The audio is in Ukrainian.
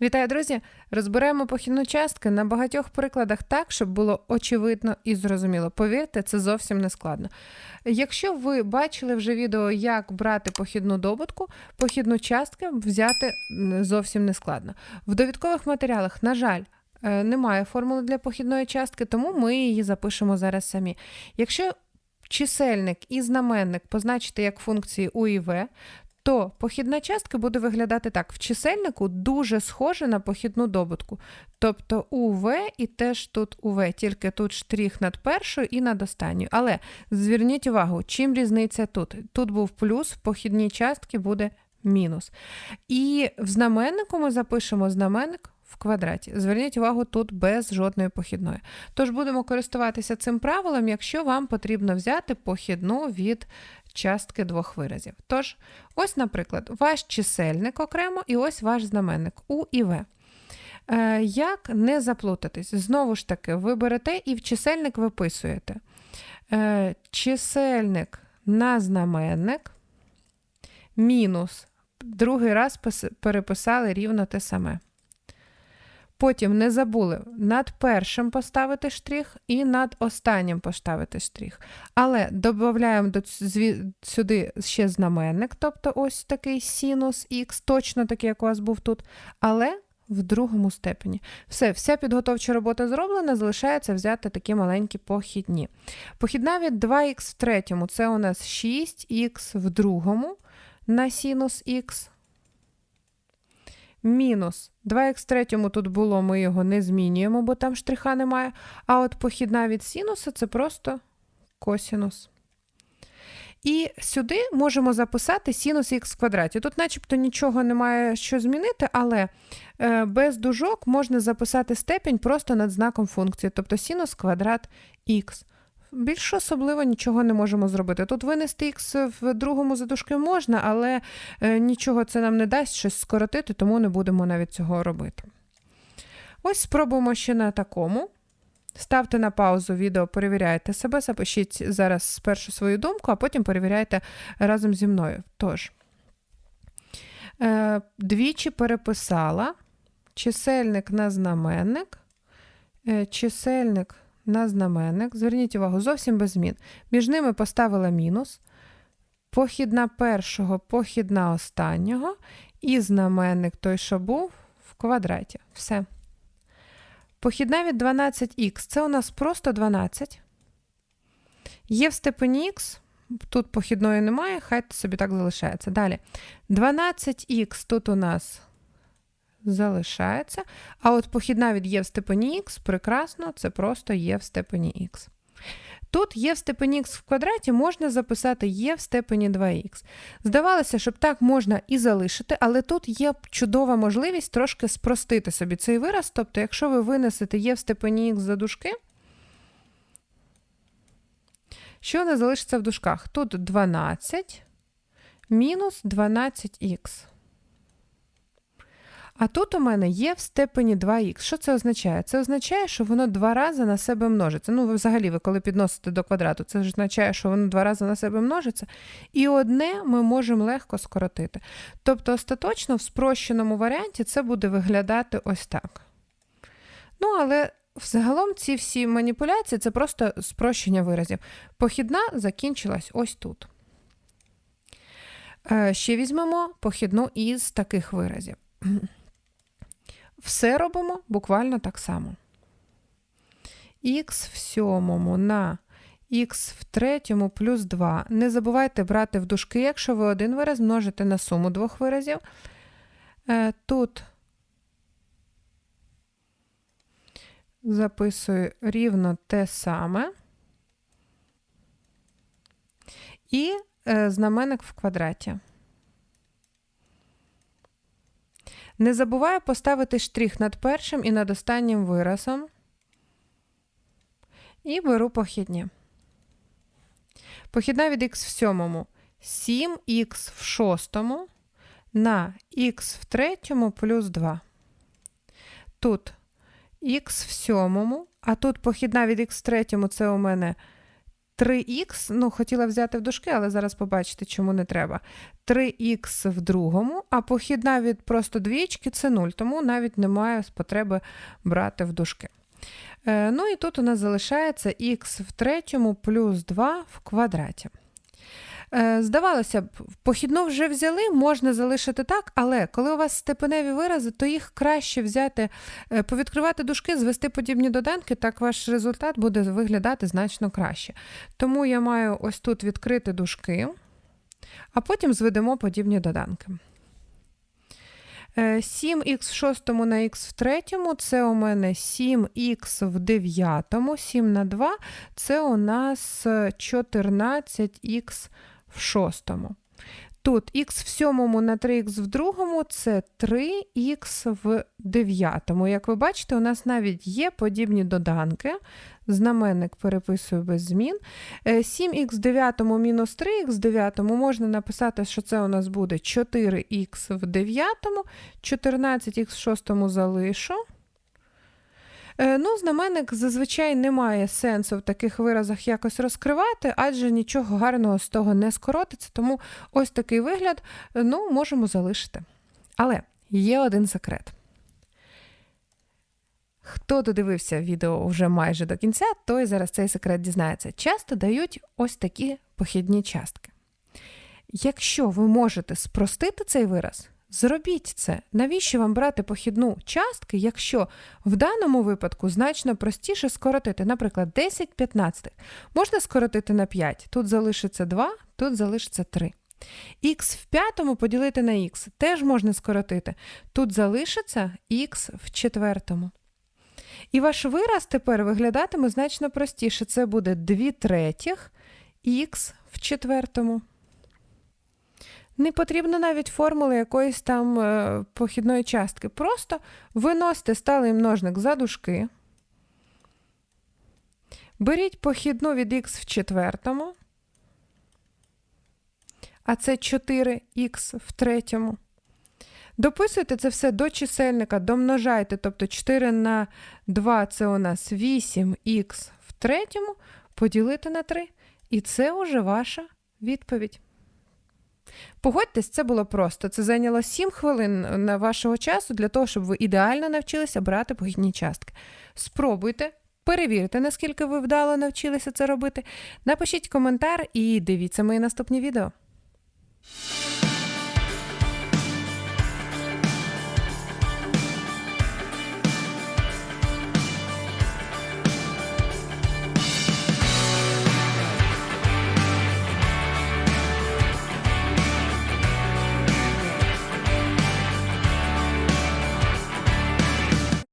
Вітаю, друзі! Розберемо похідну частки на багатьох прикладах так, щоб було очевидно і зрозуміло. Повірте, це зовсім не складно. Якщо ви бачили вже відео, як брати похідну добутку, похідну частки взяти зовсім не складно. В довідкових матеріалах, на жаль, е, немає формули для похідної частки, тому ми її запишемо зараз самі. Якщо чисельник і знаменник позначити як функції у і в, то похідна частка буде виглядати так: в чисельнику дуже схоже на похідну добутку. Тобто УВ і теж тут УВ, тільки тут штрих над першою і над останньою. Але зверніть увагу, чим різниця тут? Тут був плюс, в похідній частці буде мінус. І в знаменнику ми запишемо знаменник в квадраті. Зверніть увагу, тут без жодної похідної. Тож будемо користуватися цим правилом, якщо вам потрібно взяти похідну від частки двох виразів. Тож, ось, наприклад, ваш чисельник окремо і ось ваш знаменник У і В. Е, Як не заплутатись? Знову ж таки, ви берете і в чисельник виписуєте. Е, Чисельник на знаменник мінус. Другий раз переписали рівно те саме. Потім не забули над першим поставити штрих і над останнім поставити штрих. Але додаємо до сюди ще знаменник, тобто ось такий синус х, точно такий, як у вас був тут, але в другому степені. Все, вся підготовча робота зроблена, залишається взяти такі маленькі похідні. Похідна від 2х в третьому це у нас 6х в другому на синус х. Мінус 2х в третьому тут було, ми його не змінюємо, бо там штриха немає. А от похідна від синуса це просто косінус. І сюди можемо записати синус х квадраті. Тут начебто нічого немає що змінити, але е, без дужок можна записати степінь просто над знаком функції, тобто синус квадрат х. Більш особливо нічого не можемо зробити. Тут винести х в другому задушки можна, але е, нічого це нам не дасть щось скоротити, тому не будемо навіть цього робити. Ось спробуємо ще на такому. Ставте на паузу відео, перевіряйте себе, запишіть зараз спершу свою думку, а потім перевіряйте разом зі мною. Тож, е, двічі переписала чисельник на знаменник, е, чисельник на знаменник. Зверніть увагу, зовсім без змін. Між ними поставила мінус, похідна першого, похідна останнього, і знаменник той, що був, в квадраті. Все. Похідна від 12х це у нас просто 12. Є в степені х, тут похідної немає, хай собі так залишається. Далі. 12х тут у нас залишається. А от похідна від є в степені х, прекрасно, це просто є в степені х. Тут є в степені х в квадраті можна записати є в степені 2х. Здавалося, щоб так можна і залишити, але тут є чудова можливість трошки спростити собі цей вираз. Тобто, якщо ви винесете є в степені х за дужки, що не залишиться в дужках? Тут 12 мінус 12х. А тут у мене є в степені 2х. Що це означає? Це означає, що воно два рази на себе множиться. Ну, взагалі, ви коли підносите до квадрату, це означає, що воно два рази на себе множиться. І одне ми можемо легко скоротити. Тобто, остаточно в спрощеному варіанті це буде виглядати ось так. Ну, але взагалом ці всі маніпуляції це просто спрощення виразів. Похідна закінчилась ось тут. Е, Ще візьмемо похідну із таких виразів. Все робимо буквально так само. Х в сьомому на х в третьому плюс 2. Не забувайте брати в дужки, якщо ви один вираз множите на суму двох виразів. Е, Тут записую рівно те саме. І е, знаменник в квадраті. Не забуваю поставити штрих над першим і над останнім виразом. І беру похідні. Похідна від х в сьомому 7х в шостому на х в третьому плюс 2. Тут х в сьомому, а тут похідна від х в третьому це у мене 3х, ну, хотіла взяти в дужки, але зараз побачите, чому не треба. 3х в другому, а похідна від просто двічки це 0, тому навіть немає потреби брати в дужки. Е, ну і тут у нас залишається х в третьому плюс 2 в квадраті. Е, Здавалося б, похідну вже взяли, можна залишити так, але коли у вас степеневі вирази, то їх краще взяти, е, повідкривати дужки, звести подібні доданки, так ваш результат буде виглядати значно краще. Тому я маю ось тут відкрити дужки, а потім зведемо подібні доданки. Е, 7х в шостому на х в третьому це у мене 7х в дев'ятому, 7 на 2 це у нас 14х в шостому. Тут х в сьомому на 3х в другому це 3х в дев'ятому. Як ви бачите, у нас навіть є подібні доданки. Знаменник переписую без змін. Е, 7х в дев'ятому мінус 3х в дев'ятому можна написати, що це у нас буде 4х в дев'ятому, 14х в шостому залишу. Е, Ну, знаменник зазвичай не має сенсу в таких виразах якось розкривати, адже нічого гарного з того не скоротиться, тому ось такий вигляд е, ну, можемо залишити. Але є один секрет. Хто додивився відео вже майже до кінця, той зараз цей секрет дізнається. Часто дають ось такі похідні частки. Якщо ви можете спростити цей вираз, зробіть це. Навіщо вам брати похідну частки, якщо в даному випадку значно простіше скоротити, наприклад, 10 15 можна скоротити на 5, тут залишиться 2, тут залишиться 3. Х в п'ятому поділити на х теж можна скоротити. Тут залишиться х в четвертому. І ваш вираз тепер виглядатиме значно простіше. Це буде 2 третіх х в четвертому. Не потрібно навіть формули якоїсь там е, похідної частки. Просто виносите сталий множник за дужки. Беріть похідну від х в четвертому, а це 4х в третьому. Дописуйте це все до чисельника, домножайте, тобто 4 на 2 це у нас 8х в третьому, поділити на 3. І це вже ваша відповідь. Погодьтесь, це було просто. Це зайняло 7 хвилин на вашого часу для того, щоб ви ідеально навчилися брати похідні частки. Спробуйте, перевірте, наскільки ви вдало навчилися це робити. Напишіть коментар і дивіться мої наступні відео.